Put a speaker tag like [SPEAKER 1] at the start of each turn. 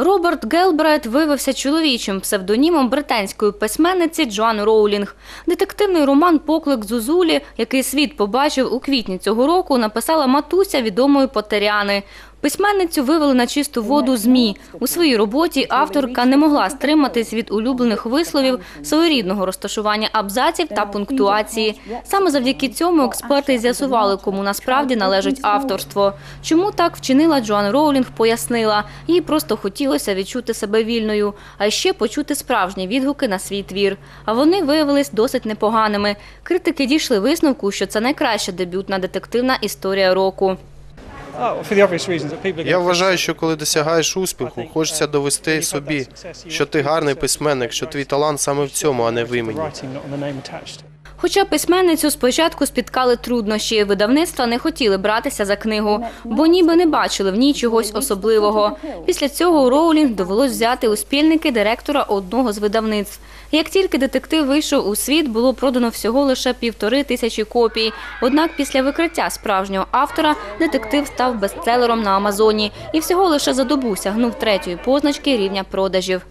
[SPEAKER 1] Роберт Гелбрайт виявився чоловічим псевдонімом британської письменниці Джоан Роулінг. Детективний роман Поклик Зузулі, який світ побачив у квітні цього року, написала матуся відомої Поттеріани. Письменницю вивели на чисту воду ЗМІ. У своїй роботі авторка не могла стриматись від улюблених висловів своєрідного розташування абзаців та пунктуації. Саме завдяки цьому експерти з'ясували, кому насправді належить авторство. Чому так вчинила Джоан Роулінг, пояснила. Їй просто хотілося відчути себе вільною, а ще почути справжні відгуки на свій твір. А вони виявились досить непоганими. Критики дійшли висновку, що це найкраща дебютна детективна історія року.
[SPEAKER 2] Я вважаю, що коли досягаєш успіху, хочеться довести собі, що ти гарний письменник, що твій талант саме в цьому, а не в імені.
[SPEAKER 1] Хоча письменницю спочатку спіткали труднощі, видавництва не хотіли братися за книгу, бо ніби не бачили в ній чогось особливого. Після цього Роулінг довелось взяти у спільники директора одного з видавництв. Як тільки детектив вийшов у світ, було продано всього лише півтори тисячі копій. Однак після викриття справжнього автора детектив став бестселером на Амазоні і всього лише за добу сягнув третьої позначки рівня продажів.